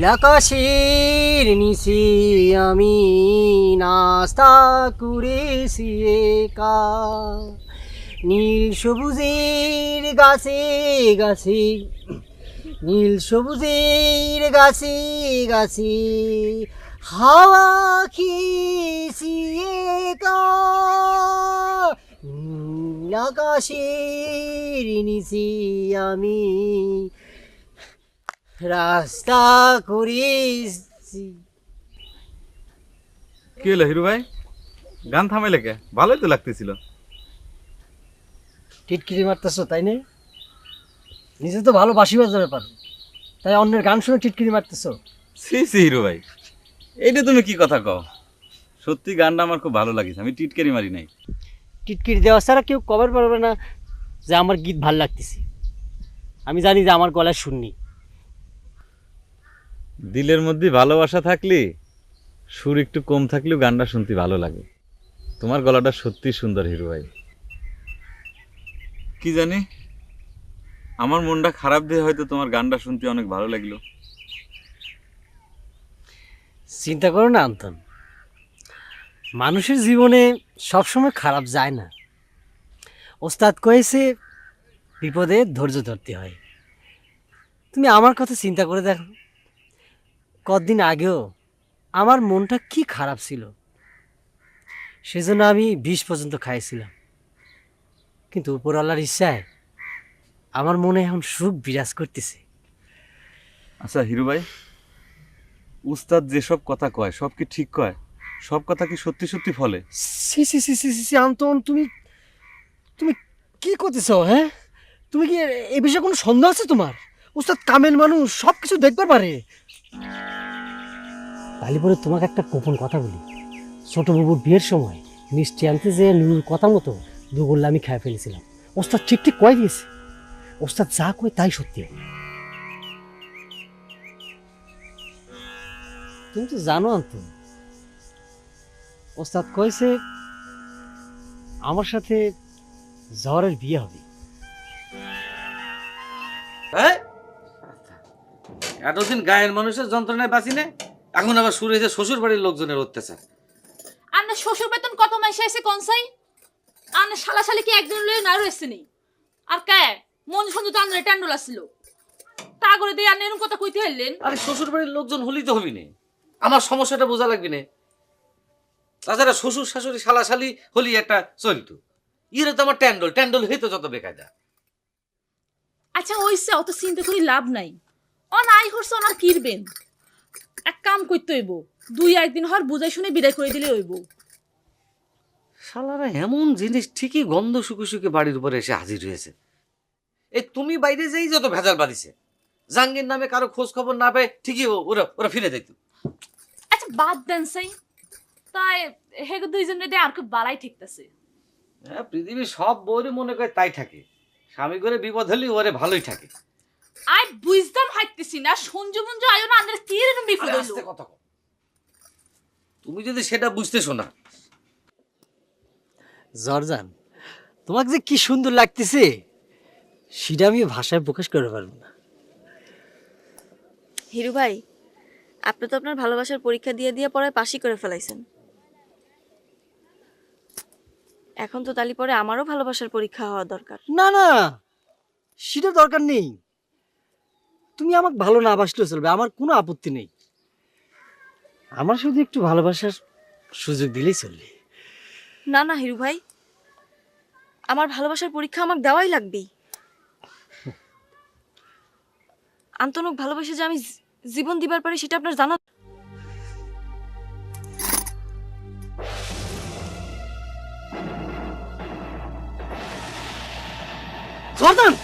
নীলাকাশের নিচে আমি নাস্তা করেছি একা। নীল সবুজের গাছে গাছে, নীল সবুজের গাছে গাছে হাওয়া খেয়েছি একা। নীল আকাশের নিচে আমি রাস্তা করেছি কি হলো হিরু ভাই? গান থামাইলে কে? ভালোই তো লাগতেছিল। টিটকিরি মারতেছো তাই না? নিজে তো ভালো বাসি বাজাতে পারো তাই অন্যের গান শুনে টিটকিরি মারতেছো? সি সি হিরু ভাই। এইটা তুমি কি কথা কও? সত্যি গানটা আমার খুব ভালো লাগিছে আমি টিটকারি মারি নাই। টিটকিরি দেওয়া ছাড়া কেউ কভার পারবে না যে আমার গীত ভালো লাগতেছে। আমি জানি যে আমার গলায় শুননি দিলের মধ্যে ভালোবাসা থাকলে সুর একটু কম থাকলেও গানটা শুনতে ভালো লাগে। তোমার গলাটা সত্যি সুন্দর হিরো ভাই। কি জানি? আমার মনটা খারাপ দিয়ে হয়তো তোমার গানটা শুনতে অনেক ভালো লাগল। চিন্তা করো না আন্তন। মানুষের জীবনে সবসময় খারাপ যায় না। ওস্তাদ কয়েছে বিপদে ধৈর্য ধরতে হয়। তুমি আমার কথা চিন্তা করে দেখো। কতদিন আগেও আমার মনটা কি খারাপ ছিল। সেজন্য আমি বিষ পর্যন্ত খাইছিলাম। কিন্তু উপরওয়ালার ইচ্ছায় আমার মনে এখন সুখ বিরাজ করতেছে। আচ্ছা হিরু ভাই উস্তাদ যেসব কথা কয় সব কি ঠিক কয়? সব কথা কি সত্যি সত্যি ফলে? সি সি সি সি সি সি আন্তন তুমি তুমি কি করতেছ হ্যাঁ? তুমি কি এ- এ বিষয়ে কোনো সন্দেহ আছে তোমার? উস্তাদ কামেল মানুষ সব কিছু দেখতে পারে। তাহলে পরে তোমাকে একটা গোপন কথা বলি। ছোট বাবুর বিয়ের সময় মিষ্টি আনতে যে নুরুর কথা মতো দু গোল্লা আমি খেয়ে ফেলেছিলাম। ওস্তাদ ঠিক ঠিক কয় দিয়েছে। ওস্তাদ যা কয় তাই সত্যি। তুমি তো জানো আন্তন। ওস্তাদ কইছে আমার সাথে জহরের বিয়ে হবে। এতদিন গায়ের মানুষের যন্ত্রণায় বাঁচি না। এখন আবার শুরু হয়েছে শ্বশুর বাড়ির লোকজনের অত্যাচার। আন্না শ্বশুর বেতন কত মাসে এসে কনসাই আন্না শালা শালি কি একদিন লয়ে না রয়েছে নেই আর কে? মন সন্ধু তো আন্না ট্যান্ডল আসছিল তা করে দিয়ে আন্না এরকম কথা কইতে হইলেন? আরে শ্বশুর বাড়ির লোকজন হলি তো হবি না। আমার সমস্যাটা বোঝা লাগবে না। তাছাড়া শ্বশুর শাশুড়ি শালা শালি হলি একটা চলতো ইয়ে তো আমার ট্যান্ডল ট্যান্ডল হইতো যত বেকায়দা। আচ্ছা ওইসে অত চিন্তা করি লাভ নাই। অন আই হরছে অনার কিরবেন? এক কাম করতে হইব দুই একদিন হর বুঝাই শুনে বিদায় করে দিলে হইব। শালারা এমন জিনিস ঠিকই গন্ধ শুকে শুকে বাড়ির উপরে এসে হাজির হয়েছে। এই তুমি বাইরে যেই যত ভেজাল বাড়িছে জাঙ্গির নামে কারও খোঁজ খবর না পেয়ে ঠিকই ওরা ওরা ফিরে যেত আচ্ছা বাদ দেন সাই। তাই হেগো দুইজনে দিয়ে আর খুব বালাই ঠিকতেছে। হ্যাঁ পৃথিবীর সব বউরই মনে করে তাই থাকে। স্বামী করে বিপদ হলে ওরে ভালোই থাকে। আই বুঝতাম হাইতেছি না সঞ্জু মঞ্জু আয়ো না আন্দের কি এরকম বিপদ আরে হইল আস্তে কথা কও। তুমি যদি সেটা বুঝতে শোনা। জর্জান তোমাকে যে কি সুন্দর লাগতেছে সেটা আমি ভাষায় প্রকাশ করতে পারব না। হিরু ভাই আপনি তো আপনার ভালোবাসার পরীক্ষা দিয়ে দিয়ে পরে পাশই করে ফেলাইছেন। এখন তো তালি পরে আমারও ভালোবাসার পরীক্ষা হওয়া দরকার। না না সেটা দরকার নেই। তুমি আমাকে ভালো না বাসলেও চলবে আমার কোনো আপত্তি নেই। আমার শুধু একটু ভালোবাসার সুযোগ দিলেই চলবে। না না হিরু ভাই। আমার ভালোবাসার পরীক্ষা আমাকে দেওয়াই লাগবেই। আন্তনক ভালোবাসে যে আমি জীবন দিবার পারি সেটা আপনার জানা জর্দান